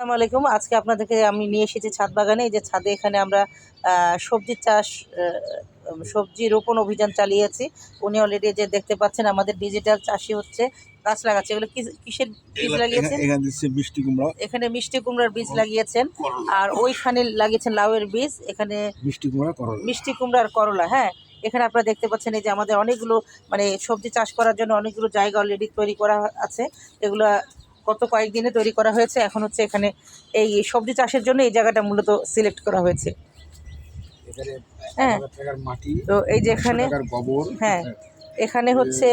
আসসালামু আলাইকুম। আজকে আপনাদেরকে আমি নিয়ে এসেছি ছাদ বাগানে। এই যে ছাদে এখানে আমরা আহ, সবজি চাষ সবজি রোপণ অভিযান চালিয়েছি। উনি অলরেডি যে দেখতে পাচ্ছেন আমাদের ডিজিটাল চাষি হচ্ছে গাছ লাগাচ্ছে। এগুলো কিসের বীজ লাগিয়েছেন? মিষ্টি কুমড়া। এখানে মিষ্টি কুমড়ার বীজ লাগিয়েছেন। আর ওইখানে লাগিয়েছেন লাউয়ের বীজ। এখানে মিষ্টি কুমড়া করলা। মিষ্টি কুমড়ার করলা হ্যাঁ। এখানে আপনারা দেখতে পাচ্ছেন এই যে আমাদের অনেকগুলো মানে সবজি চাষ করার জন্য অনেকগুলো জায়গা অলরেডি তৈরি করা আছে। এগুলো গত কয়েকদিনে তৈরি করা হয়েছে। এখন হচ্ছে এখানে এই সবজি চাষের জন্য এই জায়গাটা মূলত সিলেক্ট করা হয়েছে। হ্যাঁ। তো এই যে এখানে গোবর হ্যাঁ। এখানে হচ্ছে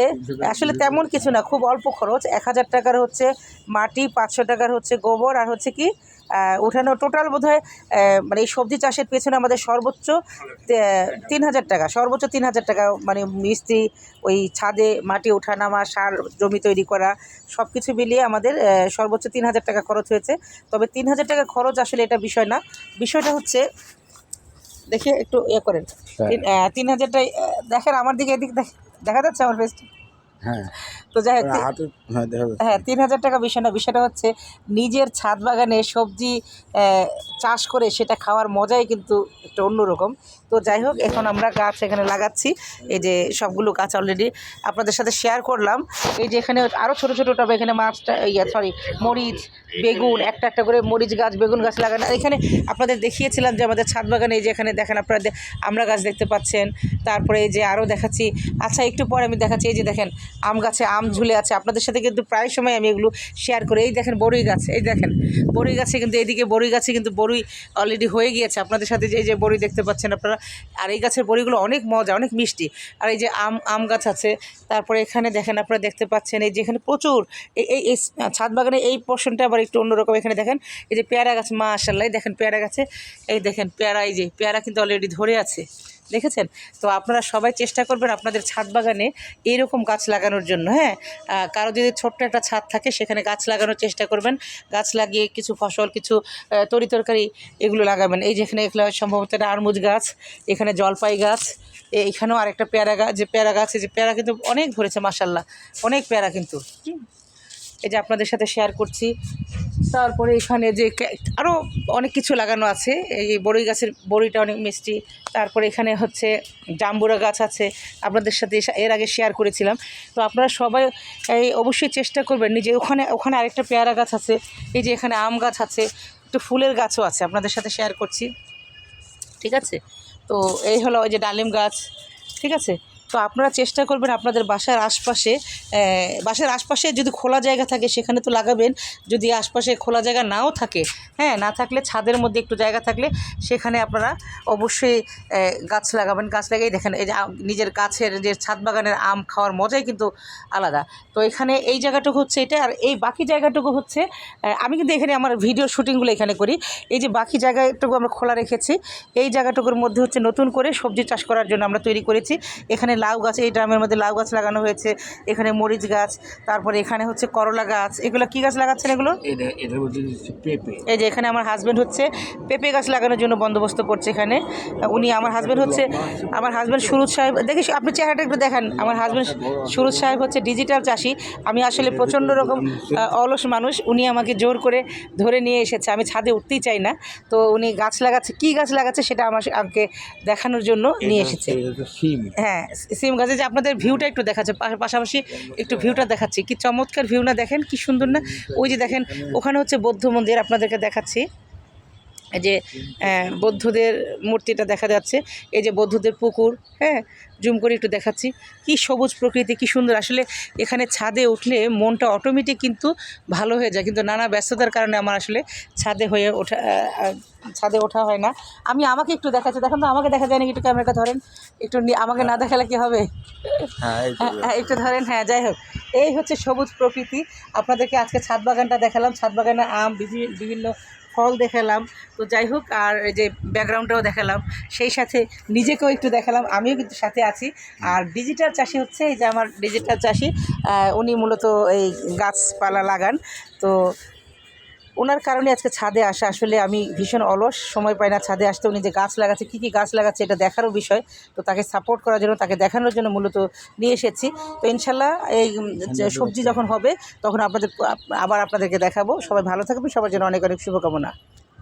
আসলে তেমন কিছু না খুব অল্প খরচ। এক হাজার টাকার হচ্ছে মাটি পাঁচশো টাকার হচ্ছে গোবর আর হচ্ছে কি উঠানো টোটাল বোধ হয় মানে এই সবজি চাষের পেছনে আমাদের সর্বোচ্চ তিন হাজার টাকা সর্বোচ্চ তিন হাজার টাকা মানে মিস্ত্রি ওই ছাদে মাটি ওঠানামা সার জমি তৈরি করা সব কিছু মিলিয়ে আমাদের সর্বোচ্চ তিন হাজার টাকা খরচ হয়েছে। তবে তিন হাজার টাকা খরচ আসলে এটা বিষয় না। বিষয়টা হচ্ছে দেখে একটু ইয়ে করেন। তিন- আহ, তিন হাজারটাই দেখেন আমার দিকে এদিক দেখ- দেখা যাচ্ছে আমার ফেসটা হ্যাঁ। তো যাই হোক হ্যাঁ। হ্যাঁ তিন হাজার টাকা বিষয় না বিষয়টা হচ্ছে নিজের ছাদ বাগানে সবজি চাষ করে সেটা খাওয়ার মজাই কিন্তু একটু অন্যরকম। তো যাই হোক এখন আমরা গাছ এখানে লাগাচ্ছি। এই যে সবগুলো গাছ অলরেডি আপনাদের সাথে শেয়ার করলাম। এই যে এখানে আরও ছোটো ছোটো টবে এখানে মাছটা ইয়া সরি মরিচ বেগুন একটা একটা করে মরিচ গাছ বেগুন গাছ লাগানো। আর এখানে আপনাদের দেখিয়েছিলাম যে আমাদের ছাদ বাগানে এই যে এখানে দেখেন আপনারা আমরা গাছ দেখতে পাচ্ছেন। তারপরে এই যে আরও দেখাচ্ছি। আচ্ছা একটু পরে আমি দেখাচ্ছি। এই যে দেখেন আম গাছে আম ঝুলে আছে। আপনাদের সাথে কিন্তু প্রায় সময় আমি এগুলো শেয়ার করি। এই দেখেন বড়ই গাছ, এই দেখেন। বড়ই গাছে কিন্তু এইদিকে বড়ই গাছে কিন্তু বড়ই অলরেডি হয়ে গিয়েছে। আপনাদের সাথে যে যে বড়ি দেখতে পাচ্ছেন আপনারা, আর এই গাছের বড়িগুলো অনেক মজা, অনেক মিষ্টি। আর এই যে আম আম গাছ আছে, তারপরে এখানে দেখেন আপনারা দেখতে পাচ্ছেন, এই যে এখানে প্রচুর, এই এই ছাদ বাগানে এই পোর্শনটা আবার একটু অন্যরকম। এখানে দেখেন, এই যে পেয়ারা গাছ মাশাল্লাহ এই দেখেন পেয়ারা গাছে, এই দেখেন পেয়ারা, এই যে পেয়ারা কিন্তু অলরেডি ধরে আছে। দেখেছেন? তো আপনারা সবাই চেষ্টা করবেন আপনাদের ছাদ বাগানে এইরকম গাছ লাগানোর জন্য হ্যাঁ? কারও যদি ছোট্ট একটা ছাদ থাকে, সেখানে গাছ লাগানোর চেষ্টা করবেন। গাছ লাগিয়ে কিছু ফসল, কিছু তরি তরকারি এগুলো লাগাবেন। এই যেখানে এগুলো সম্ভবত আরমুজ গাছ, এখানে জলপাই গাছ, এ- এখানেও আরেকটা পেয়ারা গাছ যে পেয়ারা গাছ যে পেয়ারা কিন্তু অনেক ধরেছে মাসাল্লাহ অনেক পেয়ারা কিন্তু। এই যে আপনাদের সাথে শেয়ার করছি। তারপরে এখানে যে আরও অনেক কিছু লাগানো আছে। এই বড়ই গাছের, বড়িটা অনেক মিষ্টি। তারপরে এখানে হচ্ছে জাম্বুরা গাছ আছে। আপনাদের সাথে এর আগে শেয়ার করেছিলাম। তো আপনারা সবাই এই অবশ্যই চেষ্টা করবেন। নিজে ওখানে ওখানে আরেকটা পেয়ারা গাছ আছে। এই যে এখানে আম গাছ আছে। একটু ফুলের গাছও আছে। আপনাদের সাথে শেয়ার করছি। ঠিক আছে? তো এই হলো ওই যে ডালিম গাছ। ঠিক আছে? তো আপনারা চেষ্টা করবেন আপনাদের বাসার আশপাশে বাসার আশপাশে যদি খোলা জায়গা থাকে সেখানে তো লাগাবেন। যদি আশপাশে খোলা জায়গা নাও থাকে হ্যাঁ না থাকলে ছাদের মধ্যে একটু জায়গা থাকলে সেখানে আপনারা অবশ্যই গাছ লাগাবেন। গাছ লাগিয়ে দেখেন, এই যে নিজের গাছের যে ছাদ বাগানের আম খাওয়ার মজাই কিন্তু আলাদা। তো এখানে এই জায়গাটুকু হচ্ছে এটা, আর এই বাকি জায়গাটুকু হচ্ছে আমি কিন্তু এখানে আমার ভিডিও শুটিংগুলো এখানে করি। এই যে বাকি জায়গাটুকু আমরা খোলা রেখেছি, এই জায়গাটুকুর মধ্যে হচ্ছে নতুন করে সবজি চাষ করার জন্য আমরা তৈরি করেছি। এখানে লাউ গাছ এই ড্রামের মধ্যে লাউ গাছ লাগানো হয়েছে এখানে মরিচ গাছ তারপরে এখানে হচ্ছে করলা গাছ এগুলো কি গাছ লাগাচ্ছেন এগুলো? এই যে এখানে আমার হাজব্যান্ড হচ্ছে পেঁপে গাছ লাগানোর জন্য বন্দোবস্ত করছে এখানে। উনি আমার হাজব্যান্ড হচ্ছে আমার হাজব্যান্ড সুরজ সাহেব দেখি আপনি চেহারাটা একটু দেখান আমার হাজব্যান্ড সুরজ সাহেব হচ্ছে ডিজিটাল চাষি আমি আসলে প্রচণ্ড রকম অলস মানুষ উনি আমাকে জোর করে ধরে নিয়ে এসেছে আমি ছাদে উঠতেই চাই না। তো উনি গাছ লাগাচ্ছে কী গাছ লাগাচ্ছে সেটা আমার আমাকে দেখানোর জন্য নিয়ে এসেছে। হ্যাঁ সিম গাছে যে আপনাদের ভিউটা একটু দেখাচ্ছে পাশাপাশি একটু ভিউটা দেখাচ্ছি। কি চমৎকার ভিউ না দেখেন, কি সুন্দর না? ওই যে দেখেন, ওখানে হচ্ছে বৌদ্ধ মন্দির আপনাদেরকে দেখাচ্ছি। যে বৌদ্ধদের মূর্তিটা দেখা যাচ্ছে। এই যে বৌদ্ধদের পুকুর হ্যাঁ? জুম করে একটু দেখাচ্ছি। কি সবুজ প্রকৃতি কি সুন্দর। আসলে এখানে ছাদে উঠলে মনটা অটোমেটিক কিন্তু ভালো হয়ে যায়। কিন্তু নানা ব্যস্ততার কারণে আমার আসলে ছাদে হয়ে ওঠা ছাদে ওঠা হয় না। আমি আমাকে একটু দেখাচ্ছি। দেখেন তো আমাকে দেখা যায় না একটু ক্যামেরাটা ধরেন। একটু আমাকে না দেখালে কি হবে? হ্যাঁ হ্যাঁ, হ্যাঁ, একটু ধরেন। হ্যাঁ যাই হোক। এই হচ্ছে সবুজ প্রকৃতি। আপনাদেরকে আজকে ছাদ বাগানটা দেখালাম। ছাদ বাগানে আম বিভিন্ন ফল দেখালাম। তো যাই হোক, আর এই যে ব্যাকগ্রাউন্ডটাও দেখালাম। সেই সাথে নিজেকেও একটু দেখালাম। আমিও কিন্তু সাথে আছি। আর ডিজিটাল চাষি হচ্ছে এই যে আমার ডিজিটাল চাষি উনি মূলত এই গাছপালা লাগান। তো ওনার কারণে আজকে ছাদে আসা আসলে আমি ভীষণ অলস সময় পাই না ছাদে আসতে। উনি যে গাছ লাগাচ্ছে কী কী গাছ লাগাচ্ছে এটা দেখারও বিষয়। তো তাকে সাপোর্ট করার জন্য তাকে দেখানোর জন্য মূলত নিয়ে এসেছি। তো ইনশাল্লাহ এই সবজি যখন হবে তখন আপনাদের আবার আপনাদেরকে দেখাবো। সবাই ভালো থাকবেন সবার জন্য অনেক অনেক শুভকামনা।